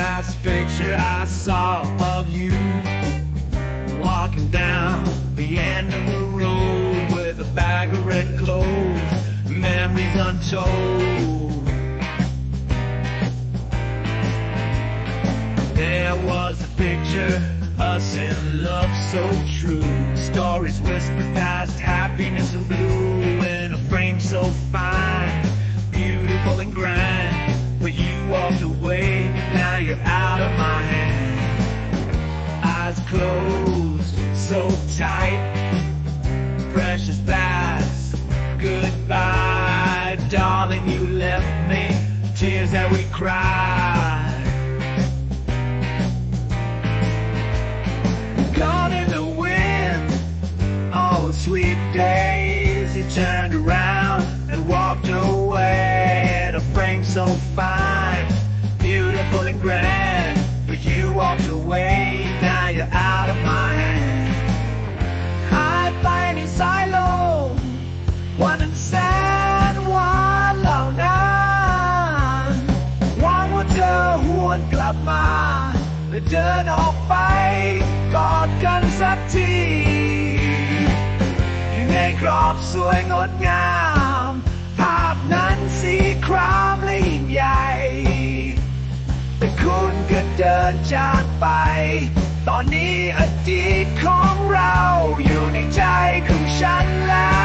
last picture I saw of you walking down the end of the road with a bag of red clothes, memories untold. There was a picture, us in love so true. Stories whispered past happiness and blue Sweet days. He turned around and walked away at a frame so fine, beautiful and grand. But you walked away, now you're out of my hand. I find in silo, one and sad, one long and one would do, one club my, the dirt all fight, God guns up tea. กรอบสวยงดงาม ภาพนั้นสีครามและยิ่งใหญ่ แต่คุณก็เดินจากไป ตอนนี้อดีตของเราอยู่ในใจของฉันแล้ว